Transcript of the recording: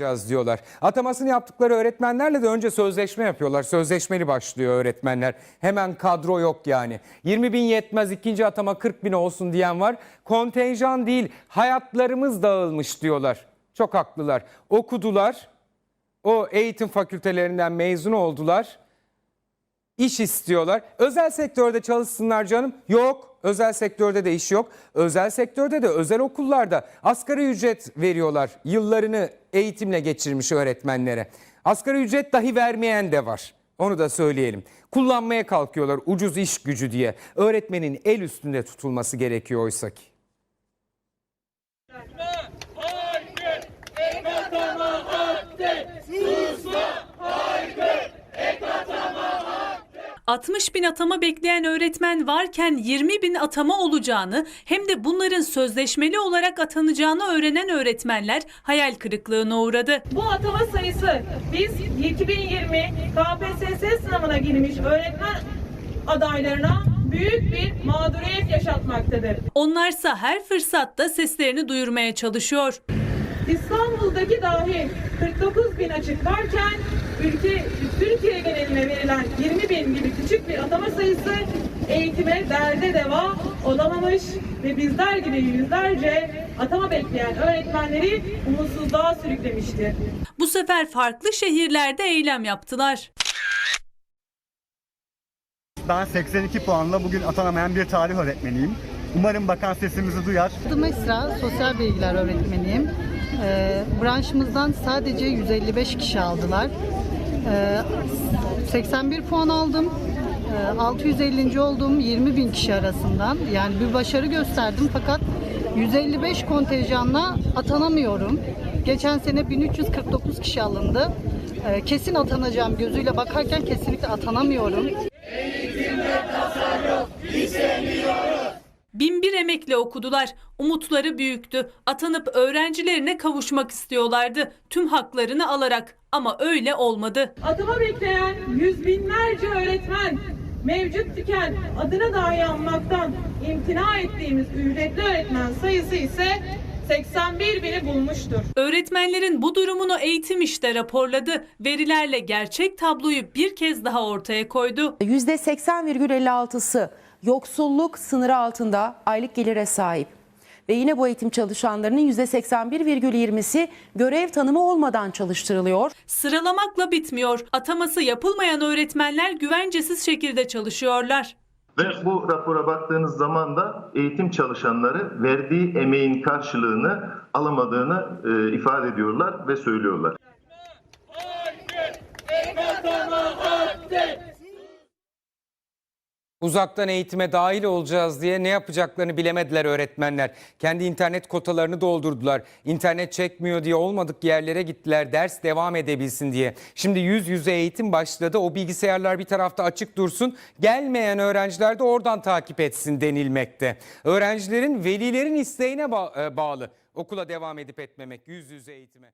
yapacağız diyorlar. Atamasını yaptıkları öğretmenlerle de önce sözleşme yapıyorlar. Sözleşmeli başlıyor öğretmenler. Hemen kadro yok yani. 20 bin yetmez ikinci atama 40 bin olsun diyen var. Kontenjan değil hayatlarımız dağılmış diyorlar. Çok haklılar. Okudular. O eğitim fakültelerinden mezun oldular. İş istiyorlar. Özel sektörde çalışsınlar canım. Yok. Özel sektörde de iş yok. Özel sektörde de özel okullarda asgari ücret veriyorlar. Yıllarını eğitimle geçirmiş öğretmenlere. Asgari ücret dahi vermeyen de var. Onu da söyleyelim. Kullanmaya kalkıyorlar ucuz iş gücü diye. Öğretmenin el üstünde tutulması gerekiyor oysa ki. Haykır, ek atama haddi, susma, 60 bin atama bekleyen öğretmen varken 20 bin atama olacağını hem de bunların sözleşmeli olarak atanacağını öğrenen öğretmenler hayal kırıklığına uğradı. Bu atama sayısı biz 2020 KPSS sınavına girmiş öğretmen adaylarına büyük bir mağduriyet yaşatmaktadır. Onlarsa her fırsatta seslerini duyurmaya çalışıyor. İstanbul'daki dahi 49 bin açık varken ülke Türkiye geneline verilen 20 bin gibi küçük bir atama sayısı eğitime derde deva olamamış ve bizler gibi yüzlerce atama bekleyen öğretmenleri umutsuzluğa sürüklemiştir. Bu sefer farklı şehirlerde eylem yaptılar. Ben 82 puanla bugün atanamayan bir tarih öğretmeniyim. Umarım bakan sesimizi duyar. Adım Esra, sosyal bilgiler öğretmeniyim. Ee, branşımızdan sadece 155 kişi aldılar. Ee, 81 puan aldım. Ee, 650. oldum 20 bin kişi arasından. Yani bir başarı gösterdim fakat 155 kontenjanla atanamıyorum. Geçen sene 1349 kişi alındı. Ee, kesin atanacağım gözüyle bakarken kesinlikle atanamıyorum. Binbir emekle okudular. Umutları büyüktü. Atanıp öğrencilerine kavuşmak istiyorlardı. Tüm haklarını alarak. Ama öyle olmadı. Atama bekleyen yüz binlerce öğretmen mevcut iken adına dahi anmaktan imtina ettiğimiz ücretli öğretmen sayısı ise 81 bini bulmuştur. Öğretmenlerin bu durumunu eğitim işte raporladı. Verilerle gerçek tabloyu bir kez daha ortaya koydu. %80,56'sı yoksulluk sınırı altında aylık gelire sahip. Ve yine bu eğitim çalışanlarının %81,20'si görev tanımı olmadan çalıştırılıyor. Sıralamakla bitmiyor. Ataması yapılmayan öğretmenler güvencesiz şekilde çalışıyorlar. Ve bu rapora baktığınız zaman da eğitim çalışanları verdiği emeğin karşılığını alamadığını e, ifade ediyorlar ve söylüyorlar. Uzaktan eğitime dahil olacağız diye ne yapacaklarını bilemediler öğretmenler. Kendi internet kotalarını doldurdular. İnternet çekmiyor diye olmadık yerlere gittiler ders devam edebilsin diye. Şimdi yüz yüze eğitim başladı. O bilgisayarlar bir tarafta açık dursun. Gelmeyen öğrenciler de oradan takip etsin denilmekte. Öğrencilerin velilerin isteğine e, bağlı okula devam edip etmemek yüz yüze eğitime.